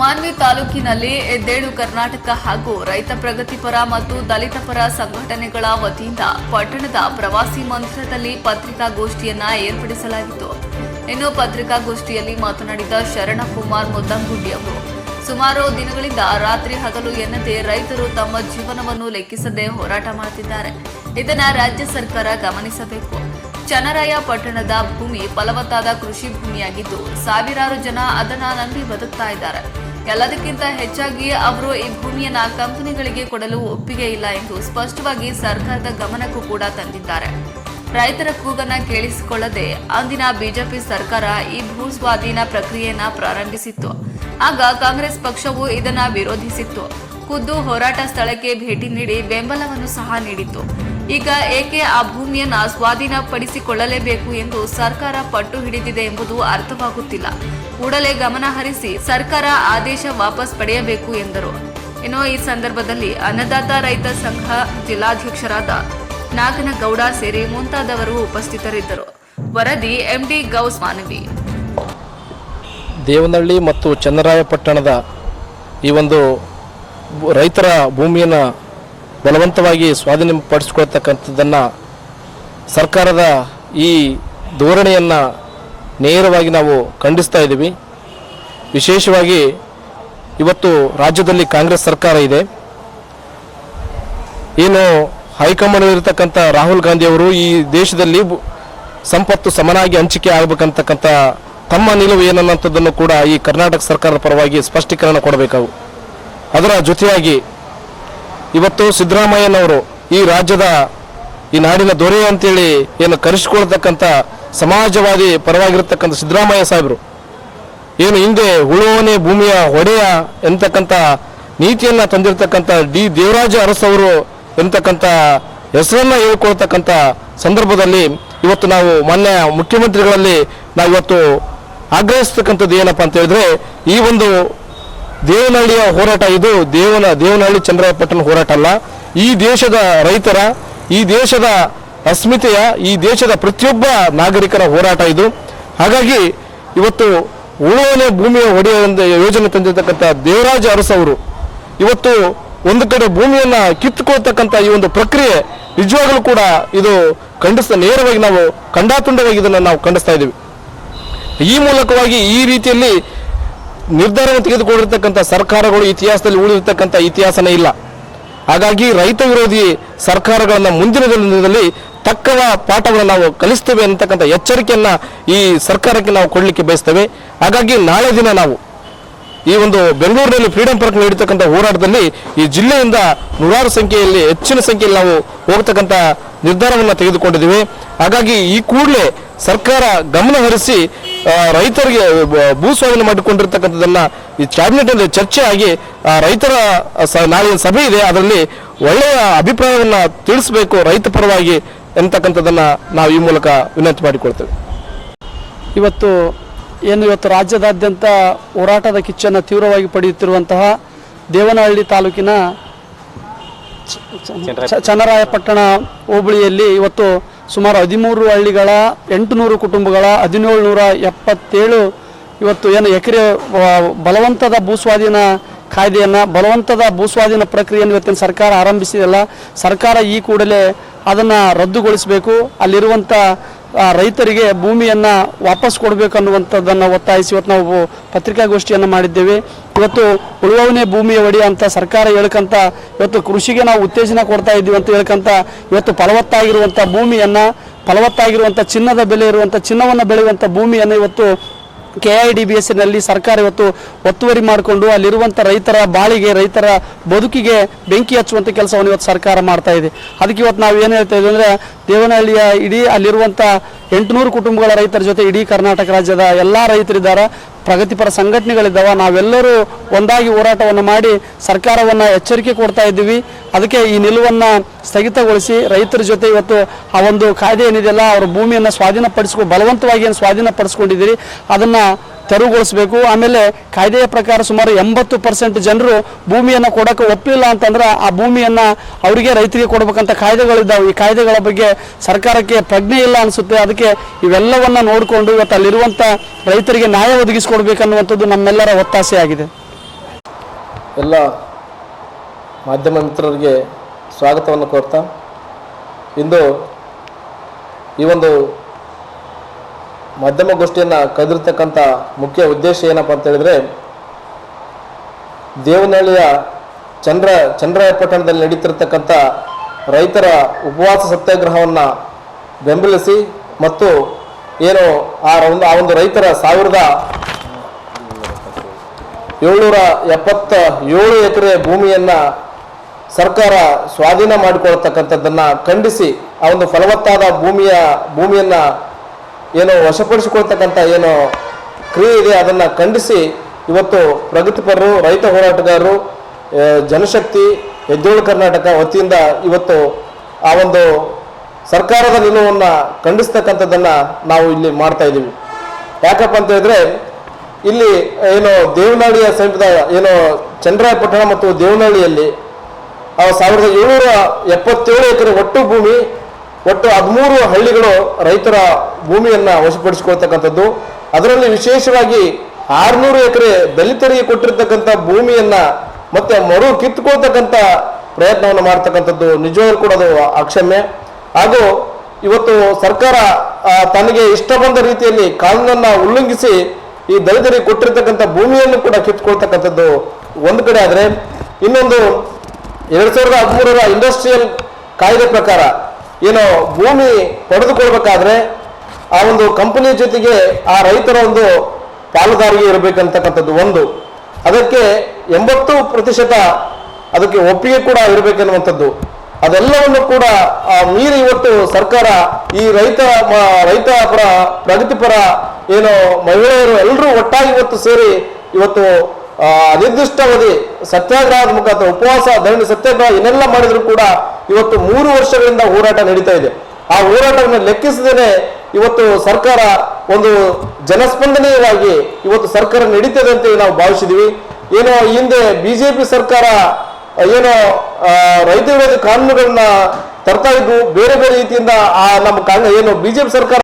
ಮಾನ್ವಿ ತಾಲೂಕಿನಲ್ಲಿ ಎದ್ದೇಳು ಕರ್ನಾಟಕ ಹಾಗೂ ರೈತ ಪ್ರಗತಿಪರ ಮತ್ತು ದಲಿತ ಪರ ಸಂಘಟನೆಗಳ ವತಿಯಿಂದ ಪಟ್ಟಣದ ಪ್ರವಾಸಿ ಮಂದಿರದಲ್ಲಿ ಪತ್ರಿಕಾಗೋಷ್ಠಿಯನ್ನ ಏರ್ಪಡಿಸಲಾಗಿತ್ತು. ಇನ್ನು ಪತ್ರಿಕಾಗೋಷ್ಠಿಯಲ್ಲಿ ಮಾತನಾಡಿದ ಶರಣಕುಮಾರ್ ಮುದ್ದಂಗುಡ್ಡಿ ಅವರು, ಸುಮಾರು ದಿನಗಳಿಂದ ರಾತ್ರಿ ಹಗಲು ಎನ್ನದೆ ರೈತರು ತಮ್ಮ ಜೀವನವನ್ನು ಲೆಕ್ಕಿಸದೆ ಹೋರಾಟ ಮಾಡುತ್ತಿದ್ದಾರೆ. ಇದನ್ನ ರಾಜ್ಯ ಸರ್ಕಾರ ಗಮನಿಸಬೇಕು. ಚನ್ನರಾಯ ಪಟ್ಟಣದ ಭೂಮಿ ಫಲವತ್ತಾದ ಕೃಷಿ ಭೂಮಿಯಾಗಿದ್ದು, ಸಾವಿರಾರು ಜನ ಅದನ್ನ ನಂಬಿ ಬದುಕ್ತಾ ಇದ್ದಾರೆ. ಎಲ್ಲದಕ್ಕಿಂತ ಹೆಚ್ಚಾಗಿ ಅವರು ಈ ಭೂಮಿಯನ್ನ ಕಂಪನಿಗಳಿಗೆ ಕೊಡಲು ಒಪ್ಪಿಗೆ ಇಲ್ಲ ಎಂದು ಸ್ಪಷ್ಟವಾಗಿ ಸರ್ಕಾರದ ಗಮನಕ್ಕೂ ಕೂಡ ತಂದಿದ್ದಾರೆ. ರೈತರ ಕೂಗನ್ನ ಕೇಳಿಸಿಕೊಳ್ಳದೆ ಅಂದಿನ ಬಿಜೆಪಿ ಸರ್ಕಾರ ಈ ಭೂ ಸ್ವಾಧೀನ ಪ್ರಕ್ರಿಯೆಯನ್ನ ಪ್ರಾರಂಭಿಸಿತ್ತು. ಆಗ ಕಾಂಗ್ರೆಸ್ ಪಕ್ಷವು ಇದನ್ನ ವಿರೋಧಿಸಿತ್ತು. ಖುದ್ದು ಹೋರಾಟ ಸ್ಥಳಕ್ಕೆ ಭೇಟಿ ನೀಡಿ ಬೆಂಬಲವನ್ನು ಸಹ ನೀಡಿತ್ತು. ಈಗ ಏಕೆ ಆ ಭೂಮಿಯನ್ನ ಸ್ವಾಧೀನಪಡಿಸಿಕೊಳ್ಳಲೇಬೇಕು ಎಂದು ಸರ್ಕಾರ ಪಟ್ಟು ಹಿಡಿದಿದೆ ಎಂಬುದು ಅರ್ಥವಾಗುತ್ತಿಲ್ಲ. ಕೂಡಲೇ ಗಮನ ಹರಿಸಿ ಸರ್ಕಾರ ಆದೇಶ ವಾಪಸ್ ಪಡೆಯಬೇಕು ಎಂದರು. ಇನ್ನು ಈ ಸಂದರ್ಭದಲ್ಲಿ ಅನ್ನದಾತ ರೈತ ಸಂಘ ಜಿಲ್ಲಾಧ್ಯಕ್ಷರಾದ ನಾಗನಗೌಡ ಸೇರಿ ಮುಂತಾದವರು ಉಪಸ್ಥಿತರಿದ್ದರು. ವರದಿ ಎಂಡಿ ಗೌಸ್ ಮಾನವಿ ದೇವನಹಳ್ಳಿ ಮತ್ತು ಚನ್ನರಾಯಪಟ್ಟಣದ ಈ ಒಂದು ರೈತರ ಭೂಮಿಯನ್ನು ಬಲವಂತವಾಗಿ ಸ್ವಾಧೀನಪಡಿಸಿಕೊಳ್ತಕ್ಕಂಥದ್ದನ್ನು ಸರ್ಕಾರದ ಈ ಧೋರಣೆಯನ್ನು ನೇರವಾಗಿ ನಾವು ಖಂಡಿಸ್ತಾ ಇದ್ದೀವಿ. ವಿಶೇಷವಾಗಿ ಇವತ್ತು ರಾಜ್ಯದಲ್ಲಿ ಕಾಂಗ್ರೆಸ್ ಸರ್ಕಾರ ಇದೆ. ಏನು ಹೈಕಮಾಂಡ್ ಇರತಕ್ಕಂಥ ರಾಹುಲ್ ಗಾಂಧಿ ಅವರು ಈ ದೇಶದಲ್ಲಿ ಸಂಪತ್ತು ಸಮನಾಗಿ ಹಂಚಿಕೆ ಆಗಬೇಕಂತಕ್ಕಂಥ ತಮ್ಮ ನಿಲುವು ಏನನ್ನಂಥದ್ದನ್ನು ಕೂಡ ಈ ಕರ್ನಾಟಕ ಸರ್ಕಾರದ ಪರವಾಗಿ ಸ್ಪಷ್ಟೀಕರಣ ಕೊಡಬೇಕಾವು ಅದರ ಜೊತೆಯಾಗಿ ಇವತ್ತು ಸಿದ್ದರಾಮಯ್ಯನವರು ಈ ರಾಜ್ಯದ ಈ ನಾಡಿನ ದೊರೆ ಅಂತೇಳಿ ಏನು ಕರೆಸಿಕೊಳ್ತಕ್ಕಂಥ ಸಮಾಜವಾದಿ ಪರವಾಗಿರತಕ್ಕಂಥ ಸಿದ್ದರಾಮಯ್ಯ ಸಾಹೇಬರು, ಏನು ಹಿಂದೆ ಉಳುವನೆ ಭೂಮಿಯ ಒಡೆಯ ಎಂತಕ್ಕಂಥ ನೀತಿಯನ್ನ ತಂದಿರತಕ್ಕಂಥ ಡಿ ದೇವರಾಜ ಅರಸ್ ಅವರು ಎಂತಕ್ಕಂಥ ಹೆಸರನ್ನ ಹೇಳ್ಕೊಳ್ತಕ್ಕಂಥ ಸಂದರ್ಭದಲ್ಲಿ ಇವತ್ತು ನಾವು ಮಾನ್ಯ ಮುಖ್ಯಮಂತ್ರಿಗಳಲ್ಲಿ ನಾವು ಇವತ್ತು ಆಗ್ರಹಿಸ್ತಕ್ಕಂಥದ್ದು ಏನಪ್ಪಾ ಅಂತ ಹೇಳಿದ್ರೆ, ಈ ಒಂದು ದೇವನಹಳ್ಳಿಯ ಹೋರಾಟ ಇದು ದೇವನ ದೇವನಹಳ್ಳಿ ಚಂದ್ರಪಟ್ಟಣ ಹೋರಾಟ ಅಲ್ಲ. ಈ ದೇಶದ ರೈತರ, ಈ ದೇಶದ ಅಸ್ಮಿತೆಯ ಈ ದೇಶದ ಪ್ರತಿಯೊಬ್ಬ ನಾಗರಿಕರ ಹೋರಾಟ ಇದು. ಹಾಗಾಗಿ ಇವತ್ತು ಉಳುವನೆ ಭೂಮಿಯ ಒಡೆಯ ಒಂದು ಯೋಜನೆ ತಂದಿರತಕ್ಕಂಥ ದೇವರಾಜ ಅರಸ್ ಅವರು ಇವತ್ತು ಒಂದು ಕಡೆ ಭೂಮಿಯನ್ನು ಕಿತ್ತುಕೊಳ್ತಕ್ಕಂಥ ಈ ಒಂದು ಪ್ರಕ್ರಿಯೆ ನಿಜವಾಗಲೂ ಕೂಡ ಇದು ಖಂಡಿಸ್ತಾ ನೇರವಾಗಿ ನಾವು ಖಂಡಾತುಂಡವಾಗಿ ಇದನ್ನು ನಾವು ಖಂಡಿಸ್ತಾ ಇದ್ದೀವಿ. ಈ ಮೂಲಕವಾಗಿ ಈ ರೀತಿಯಲ್ಲಿ ನಿರ್ಧಾರವನ್ನು ತೆಗೆದುಕೊಂಡಿರ್ತಕ್ಕಂಥ ಸರ್ಕಾರಗಳು ಇತಿಹಾಸದಲ್ಲಿ ಉಳಿದಿರ್ತಕ್ಕಂಥ ಇತಿಹಾಸನೇ ಇಲ್ಲ. ಹಾಗಾಗಿ ರೈತ ವಿರೋಧಿ ಸರ್ಕಾರಗಳನ್ನು ಮುಂದಿನ ದಿನದಲ್ಲಿ ತಕ್ಕವ ಪಾಠವನ್ನು ನಾವು ಕಲಿಸ್ತೇವೆ ಅಂತಕ್ಕಂಥ ಎಚ್ಚರಿಕೆಯನ್ನು ಈ ಸರ್ಕಾರಕ್ಕೆ ನಾವು ಕೊಡಲಿಕ್ಕೆ ಬಯಸ್ತೇವೆ. ಹಾಗಾಗಿ ನಾಳೆ ದಿನ ನಾವು ಈ ಒಂದು ಬೆಂಗಳೂರಿನಲ್ಲಿ ಫ್ರೀಡಂ ಪಾರ್ಕ್ ನೀಡಿರ್ತಕ್ಕಂಥ ಹೋರಾಟದಲ್ಲಿ ಈ ಜಿಲ್ಲೆಯಿಂದ ನೂರಾರು ಸಂಖ್ಯೆಯಲ್ಲಿ, ಹೆಚ್ಚಿನ ಸಂಖ್ಯೆಯಲ್ಲಿ ನಾವು ಹೋಗ್ತಕ್ಕಂಥ ನಿರ್ಧಾರವನ್ನು ತೆಗೆದುಕೊಂಡಿದ್ದೀವಿ. ಹಾಗಾಗಿ ಈ ಕೂಡಲೇ ಸರ್ಕಾರ ಗಮನ ಹರಿಸಿ ರೈತರಿಗೆ ಬ- ಭೂ ಸ್ವಾಧೀನ ಮಾಡಿಕೊಂಡಿರ್ತಕ್ಕಂಥದ್ದನ್ನ ಈ ಕ್ಯಾಬಿನೆಟ್ನಲ್ಲಿ ಚರ್ಚೆ ಆಗಿ ರೈತರ ನಾಳೆ ಸಭೆ ಇದೆ. ಅದರಲ್ಲಿ ಒಳ್ಳೆಯ ಅಭಿಪ್ರಾಯವನ್ನು ತಿಳಿಸಬೇಕು. ರೈತ ಪರವಾಗಿ ಎಂತಕ್ಕಂಥದ್ದನ್ನ ನಾವು ಈ ಮೂಲಕ ವಿನಂತಿ ಮಾಡಿಕೊಳ್ತೇವೆ. ಇವತ್ತು ಏನು ಇವತ್ತು ರಾಜ್ಯದಾದ್ಯಂತ ಹೋರಾಟದ ಕಿಚ್ಚನ್ನು ತೀವ್ರವಾಗಿ ಪಡೆಯುತ್ತಿರುವಂತಹ ದೇವನಹಳ್ಳಿ ತಾಲೂಕಿನ ಚನ್ನರಾಯಪಟ್ಟಣ ಹೋಬಳಿಯಲ್ಲಿ ಇವತ್ತು ಸುಮಾರು ಹದಿಮೂರು ಹಳ್ಳಿಗಳ ಎಂಟುನೂರು ಕುಟುಂಬಗಳ ಹದಿನೇಳು ನೂರ ಎಪ್ಪತ್ತೇಳು ಇವತ್ತು ಏನು ಎಕರೆ ಬಲವಂತದ ಭೂಸ್ವಾಧೀನ ಕಾಯ್ದೆಯನ್ನು ಬಲವಂತದ ಭೂಸ್ವಾಧೀನ ಪ್ರಕ್ರಿಯೆಯನ್ನು ಇವತ್ತಿನ ಸರ್ಕಾರ ಆರಂಭಿಸಿದಲ್ಲ ಸರ್ಕಾರ ಈ ಕೂಡಲೇ ಅದನ್ನು ರದ್ದುಗೊಳಿಸಬೇಕು. ಅಲ್ಲಿರುವಂಥ ರೈತರಿಗೆ ಭೂಮಿಯನ್ನು ವಾಪಸ್ ಕೊಡಬೇಕು ಅನ್ನುವಂಥದ್ದನ್ನು ಒತ್ತಾಯಿಸಿ ಇವತ್ತು ನಾವು ಪತ್ರಿಕಾಗೋಷ್ಠಿಯನ್ನು ಮಾಡಿದ್ದೇವೆ. ಇವತ್ತು ಉಳುವವನೇ ಭೂಮಿಯ ಒಡೆಯ ಅಂತ ಸರ್ಕಾರ ಹೇಳ್ಕಂತ, ಇವತ್ತು ಕೃಷಿಗೆ ನಾವು ಉತ್ತೇಜನ ಕೊಡ್ತಾ ಇದ್ದೀವಿ ಅಂತ ಹೇಳ್ಕಂತ, ಇವತ್ತು ಫಲವತ್ತಾಗಿರುವಂಥ ಭೂಮಿಯನ್ನು ಫಲವತ್ತಾಗಿರುವಂಥ ಚಿನ್ನದ ಬೆಲೆ ಇರುವಂಥ ಚಿನ್ನವನ್ನು ಬೆಳೆಯುವಂಥ ಭೂಮಿಯನ್ನು ಇವತ್ತು ಕೆ ಐ ಡಿ ಬಿ ಎಸ್ನಲ್ಲಿ ಸರ್ಕಾರ ಇವತ್ತು ಒತ್ತುವರಿ ಮಾಡಿಕೊಂಡು ಅಲ್ಲಿರುವಂಥ ರೈತರ ಬಾಳಿಗೆ, ರೈತರ ಬದುಕಿಗೆ ಬೆಂಕಿ ಹಚ್ಚುವಂಥ ಕೆಲಸವನ್ನು ಇವತ್ತು ಸರ್ಕಾರ ಮಾಡ್ತಾ ಇದೆ. ಅದಕ್ಕೆ ಇವತ್ತು ನಾವು ಏನು ಹೇಳ್ತಾ ಇದ್ದೀವಿ ಅಂದರೆ ದೇವನಹಳ್ಳಿಯ ಇಡೀ ಅಲ್ಲಿರುವಂಥ ಎಂಟುನೂರು ಕುಟುಂಬಗಳ ರೈತರ ಜೊತೆ ಇಡೀ ಕರ್ನಾಟಕ ರಾಜ್ಯದ ಎಲ್ಲಾ ರೈತರಿದ್ದಾರೆ. ಪ್ರಗತಿಪರ ಸಂಘಟನೆಗಳಿದ್ದಾವೆ. ನಾವೆಲ್ಲರೂ ಒಂದಾಗಿ ಹೋರಾಟವನ್ನು ಮಾಡಿ ಸರ್ಕಾರವನ್ನು ಎಚ್ಚರಿಕೆ ಕೊಡ್ತಾ ಇದ್ದೀವಿ. ಅದಕ್ಕೆ ಈ ನಿಲುವನ್ನು ಸ್ಥಗಿತಗೊಳಿಸಿ ರೈತರ ಜೊತೆ ಇವತ್ತು ಆ ಒಂದು ಕಾಯ್ದೆ ಏನಿದೆಯಲ್ಲ ಅವರ ಭೂಮಿಯನ್ನು ಸ್ವಾಧೀನಪಡಿಸ್ಕೊ, ಬಲವಂತವಾಗಿ ಏನು ಸ್ವಾಧೀನಪಡಿಸ್ಕೊಂಡಿದ್ದೀರಿ, ಅದನ್ನು ತೆರವುಗೊಳಿಸಬೇಕು. ಆಮೇಲೆ ಕಾಯ್ದೆಯ ಪ್ರಕಾರ ಸುಮಾರು ಎಂಬತ್ತು ಪರ್ಸೆಂಟ್ ಜನರು ಭೂಮಿಯನ್ನು ಕೊಡೋಕೆ ಒಪ್ಪಿಲ್ಲ ಅಂತಂದ್ರೆ ಆ ಭೂಮಿಯನ್ನು ಅವರಿಗೆ ರೈತರಿಗೆ ಕೊಡಬೇಕಂತ ಕಾಯ್ದೆಗಳಿದ್ದಾವೆ. ಈ ಕಾಯ್ದೆಗಳ ಬಗ್ಗೆ ಸರ್ಕಾರಕ್ಕೆ ಪ್ರಜ್ಞೆ ಇಲ್ಲ ಅನಿಸುತ್ತೆ. ಅದಕ್ಕೆ ಇವೆಲ್ಲವನ್ನು ನೋಡಿಕೊಂಡು ಇವತ್ತು ಅಲ್ಲಿರುವಂಥ ರೈತರಿಗೆ ನ್ಯಾಯ ಒದಗಿಸಿಕೊಡ್ಬೇಕನ್ನುವಂಥದ್ದು ನಮ್ಮೆಲ್ಲರ ಒತ್ತಾಸೆ ಆಗಿದೆ ಎಲ್ಲ ಮಾಧ್ಯಮ ಮಿತ್ರರಿಗೆ ಸ್ವಾಗತವನ್ನು ಕೋರ್ತಾ, ಇಂದು ಈ ಒಂದು ಮಾಧ್ಯಮ ಗೋಷ್ಠಿಯನ್ನು ಕರೆದಿರ್ತಕ್ಕಂಥ ಮುಖ್ಯ ಉದ್ದೇಶ ಏನಪ್ಪ ಅಂತ ಹೇಳಿದರೆ, ದೇವನಹಳ್ಳಿಯ ಚಂದ್ರ, ಚಂದ್ರಾಯಪಟ್ಟಣದಲ್ಲಿ ನಡೀತಿರ್ತಕ್ಕಂಥ ರೈತರ ಉಪವಾಸ ಸತ್ಯಾಗ್ರಹವನ್ನು ಬೆಂಬಲಿಸಿ ಮತ್ತು ಏನು ಆ ಒಂದು ಆ ಒಂದು ರೈತರ ಸಾವಿರದ ಏಳ್ನೂರ ಎಪ್ಪತ್ತ ಏಳು ಎಕರೆ ಭೂಮಿಯನ್ನು ಸರ್ಕಾರ ಸ್ವಾಧೀನ ಮಾಡಿಕೊಳ್ತಕ್ಕಂಥದ್ದನ್ನು ಖಂಡಿಸಿ ಆ ಒಂದು ಫಲವತ್ತಾದ ಭೂಮಿಯ, ಭೂಮಿಯನ್ನು ಏನು ವಶಪಡಿಸಿಕೊಳ್ತಕ್ಕಂಥ ಏನು ಕ್ರಿಯೆ ಇದೆ, ಅದನ್ನು ಖಂಡಿಸಿ ಇವತ್ತು ಪ್ರಗತಿಪರರು, ರೈತ ಹೋರಾಟಗಾರರು ಜನಶಕ್ತಿ, ಎದ್ದೇಳು ಕರ್ನಾಟಕ ವತಿಯಿಂದ ಇವತ್ತು ಆ ಒಂದು ಸರ್ಕಾರದ ನಿಲುವನ್ನು ಖಂಡಿಸ್ತಕ್ಕಂಥದ್ದನ್ನು ನಾವು ಇಲ್ಲಿ ಮಾಡ್ತಾ ಇದ್ದೀವಿ. ಯಾಕಪ್ಪ ಅಂತ ಹೇಳಿದ್ರೆ, ಇಲ್ಲಿ ಏನು ದೇವನಹಳ್ಳಿಯ ಸಮೀಪದ ಏನು ಚಂದ್ರಾಯಪಟ್ಟಣ ಮತ್ತು ದೇವನಹಳ್ಳಿಯಲ್ಲಿ ಸಾವಿರದ ಏಳ್ನೂರ ಎಪ್ಪತ್ತೇಳು ಎಕರೆ ಒಟ್ಟು ಭೂಮಿ, ಒಟ್ಟು ಹದಿಮೂರು ಹಳ್ಳಿಗಳು ರೈತರ ಭೂಮಿಯನ್ನು ವಶಪಡಿಸಿಕೊಳ್ತಕ್ಕಂಥದ್ದು. ಅದರಲ್ಲಿ ವಿಶೇಷವಾಗಿ ಆರುನೂರು ಎಕರೆ ದಲಿತರಿಗೆ ಕೊಟ್ಟಿರ್ತಕ್ಕಂಥ ಭೂಮಿಯನ್ನು ಮತ್ತೆ ಮರು ಕಿತ್ಕೊಳ್ತಕ್ಕಂಥ ಪ್ರಯತ್ನವನ್ನು ಮಾಡ್ತಕ್ಕಂಥದ್ದು ನಿಜವಾಗ್ಲೂ ಕೂಡ ಅದು ಅಕ್ಷಮ್ಯ. ಹಾಗೂ ಇವತ್ತು ಸರ್ಕಾರ ತನಗೆ ಇಷ್ಟ ಬಂದ ರೀತಿಯಲ್ಲಿ ಕಾನೂನನ್ನು ಉಲ್ಲಂಘಿಸಿ ಈ ದಲಿತರಿಗೆ ಕೊಟ್ಟಿರ್ತಕ್ಕಂಥ ಭೂಮಿಯನ್ನು ಕೂಡ ಕಿತ್ಕೊಳ್ತಕ್ಕಂಥದ್ದು ಒಂದು ಕಡೆ ಆದರೆ, ಇನ್ನೊಂದು ಎರಡ್ ಸಾವಿರದ ಹದಿಮೂರರ ಇಂಡಸ್ಟ್ರಿಯಲ್ ಕಾಯ್ದೆ ಪ್ರಕಾರ ಏನು ಭೂಮಿ ಪಡೆದುಕೊಳ್ಬೇಕಾದ್ರೆ ಆ ಒಂದು ಕಂಪನಿಯ ಜೊತೆಗೆ ಆ ರೈತರ ಒಂದು ಪಾಲುದಾರಿಕೆ ಇರಬೇಕಂತಕ್ಕಂಥದ್ದು ಒಂದು. ಅದಕ್ಕೆ ಎಂಬತ್ತು ಪ್ರತಿಶತ ಅದಕ್ಕೆ ಒಪ್ಪಿಗೆ ಕೂಡ ಇರಬೇಕೆನ್ನುವಂಥದ್ದು. ಅದೆಲ್ಲವನ್ನು ಕೂಡ ಆ, ಮೀರಿ ಇವತ್ತು ಸರ್ಕಾರ ಈ ರೈತ ರೈತ ಪರ ಪ್ರಗತಿಪರ ಏನು ಮಹಿಳೆಯರು ಎಲ್ಲರೂ ಒಟ್ಟಾಗಿ ಇವತ್ತು ಸೇರಿ ಇವತ್ತು ಅನಿರ್ದಿಷ್ಟಾವಧಿ ಸತ್ಯಾಗ್ರಹದ ಮುಖಾಂತರ ಉಪವಾಸ, ಧರಣಿ, ಸತ್ಯಾಗ್ರಹ ಏನೆಲ್ಲ ಮಾಡಿದ್ರು ಕೂಡ ಇವತ್ತು ಮೂರು ವರ್ಷಗಳಿಂದ ಹೋರಾಟ ನಡೀತಾ ಇದೆ. ಆ ಹೋರಾಟವನ್ನು ಲೆಕ್ಕಿಸದೇನೆ ಇವತ್ತು ಸರ್ಕಾರ ಒಂದು ಜನಸ್ಪಂದನೀಯವಾಗಿ ಇವತ್ತು ಸರ್ಕಾರ ನಡೀತದೆ ಅಂತ ನಾವು ಭಾವಿಸಿದೀವಿ. ಏನೋ ಹಿಂದೆ ಬಿಜೆಪಿ ಸರ್ಕಾರ ಏನೋ ರೈತ ವಿರೋಧಿ ಕಾನೂನುಗಳನ್ನ ತರ್ತಾ ಇದ್ವು ಬೇರೆ ಬೇರೆ ರೀತಿಯಿಂದ ಆ ನಮ್ಮ ಕಾಂಗ್ರೆಸ್ ಏನು ಬಿಜೆಪಿ ಸರ್ಕಾರ